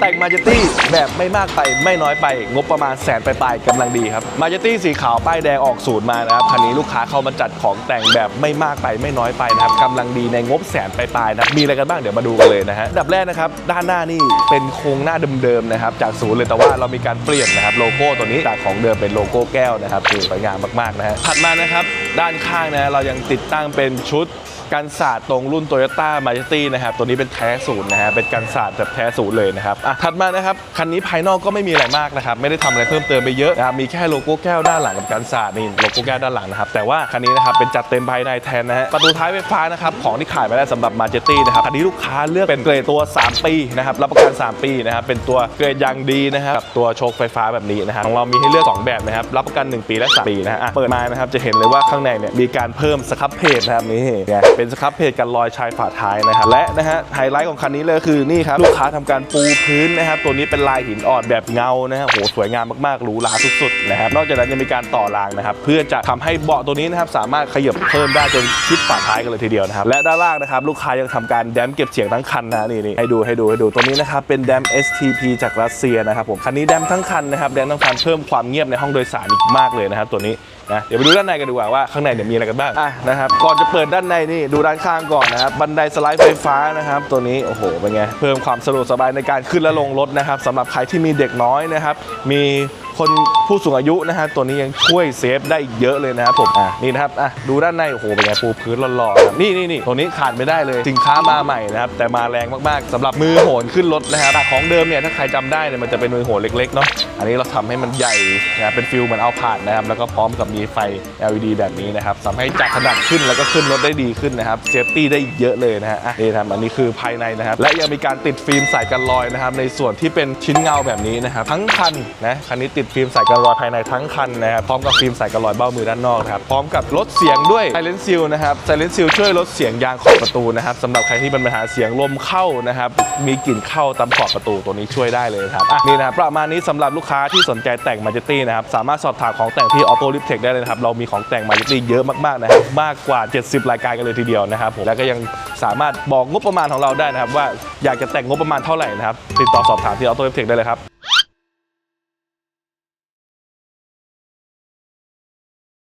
แต่งมาเจตี้แบบไม่มากไปไม่น้อยไป งบประมาณแสนปลายๆกำลังดีครับมาเจตี้สีขาวป้ายแดงออกสูตรมานะครับคันนี้ลูกค้าเข้ามาจัดของแต่งแบบไม่มากไปไม่น้อยไปนะครับกำลังดีในงบแสนปลายๆนะมีอะไรกันบ้างเดี๋ยวมาดูกันเลยนะฮะดับแรกนะครับด้านหน้านี่เป็นโครงหน้าเดิมๆนะครับจากศูนย์เลยแต่ว่าเรามีการเปลี่ยนนะครับโลโก้ตัวนี้จากของเดิมเป็นโลโก้แก้วนะครับคือสวยงามมากๆนะฮะถัดมานะครับด้านข้างนะเรายังติดตั้งเป็นชุด กันศาสตร์ตรงรุ่น Toyota m a j e s t y นะครับตัวนี้เป็นแท้ศูนย์นะฮะเป็นกันศาสตร์แบบแท้ศูนย์เลยนะครับอะถัดมานะครับคันนี้ภายนอกก็ไม่มีอะไรมากนะครับไม่ได้ทำอะไรเพิ่มเติมไปเยอะนะครับมีแค่โลโก้แก้วด้านหลังกับกันศาสตร์นี่โลโก้แก้วด้านหลังนะครับแต่ว่าคันนี้นะครับเป็นจัดเต็มภายในแทนนะฮะประตูท้ายไฟฟ้านะครับของที่ขายไปแล้วสำหรับ m a j e s t y นะครับคันนี้ลูกค้าเลือกเป็นเกรดตัว 3 ปีนะครับรับประกัน 3 ปีนะครับเป็นตัวเกรดยางดีนะครับกับตัวโชคไฟฟ้าแบบนี้นะครับของเรามีให้เลือกสองแบบนะครับรับประกัน 1 ปีและ3ปีนะฮะเปิดมานะครับจะเห็นเลยว่าข้างในเนี่ยมีการเพิ่มสครับเพจนะครับนี่เป็นสครับเพจกันรอยชายฝาท้ายนะครับและนะฮะไฮไลท์ของคันนี้เลยคือนี่ครับลูกค้าทำการปูพื้นนะครับตัวนี้เป็นลายหินอ่อนแบบเงานะฮะโหสวยงามมากๆหรูหราสุดๆนะครับนอกจากนั้นยังมีการต่อรางนะครับเพื่อจะทำให้เบาะตัวนี้นะครับสามารถขยับเพิ่มได้จนชิดฝาท้ายกันเลยทีเดียวนะครับและด้านล่างนะครับลูกค้ายังทำการแดมเก็บเสียงทั้งคันนะนี่นี่ให้ดูให้ดูให้ดูตัวนี้นะครับเป็นแดม STP จากรัสเซียนะครับผมคันนี้แดมทั้งคันนะครับแดมทั้งคันเพิ่มความเงียบในห้องโดยสารอีกมากเลยนะครับตัวนี้ นะเดี๋ยวไปดูด้านในกันดีกว่าว่าข้างในเนี่ยมีอะไรกันบ้างอะนะครับก่อนจะเปิดด้านในนี่ดูด้านข้างก่อนนะครับบันไดสไลด์ไฟฟ้านะครับตัวนี้โอ้โหเป็นไงเพิ่มความสะดวกสบายในการขึ้นและลงรถนะครับสำหรับใครที่มีเด็กน้อยนะครับมี คนผู้สูงอายุนะฮะตัวนี้ยังช่วยเซฟได้เยอะเลยนะครับผมอะนี่นะครับอะดูด้านในโอ้โหเป็นไงปูพื้นหล่อๆครับนี่นี่นี่ตัวนี้ขาดไม่ได้เลยสินค้ามาใหม่นะครับแต่มาแรงมากๆสำหรับมือโหนขึ้นรถนะครับแต่ของเดิมเนี่ยถ้าใครจำได้เนี่ยมันจะเป็นมือโหนเล็กๆเนาะอันนี้เราทำให้มันใหญ่นะครับเป็นฟิลเหมือนเอาผ่าดนะครับแล้วก็พร้อมกับมีไฟ LED แบบนี้นะครับทำให้จัดขนาดขึ้นแล้วก็ขึ้นรถได้ดีขึ้นนะครับเซฟตี้ได้เยอะเลยนะฮะอะนี่ครับอันนี้คือภายในนะครับและยังมีการติดฟิล์มใส่กันรอยนะครับในส่วนที่เป็นชิ้นเงาแบบนี้นะครับทั้งคันนะคันนี้ติดฟิล์มใส่กันรอยภายในทั้งคันนะครับพร้อมกับฟิล์มใส่กันรอยเบ้ามือด้านนอกนะครับพร้อมกับลดเสียงด้วยไซเลนซิลนะครับไซเลนซิลช่วยลดเสียงยางขอบประตูนะครับสำหรับใครที่มีปัญหาเสียงลมเข้านะครับมีกลิ่นเข้าตามขอบประตูตัวนี้ช่วยได้เลยครับอะนี่นะครับประมาณนี้สำหรับลูกค้าที่สนใจแต่งมาเจตี้นะครับสามารถสอบถามของแต่งที่ออโต้ลิฟเทคได้เลยครับเรามีของแต่งมาเจตี้เยอะมากๆนะครับมากกว่า 70 รายการกันเลยทีเดียวนะครับผมแล้วก็ยังสามารถบอกงบประมาณของเราได้นะครับว่าอยากจะแต่งงบประมาณเท่าไหร่นะครับติดต่อสอบถามที่ออโต้ลิฟเทคได้เลยครับ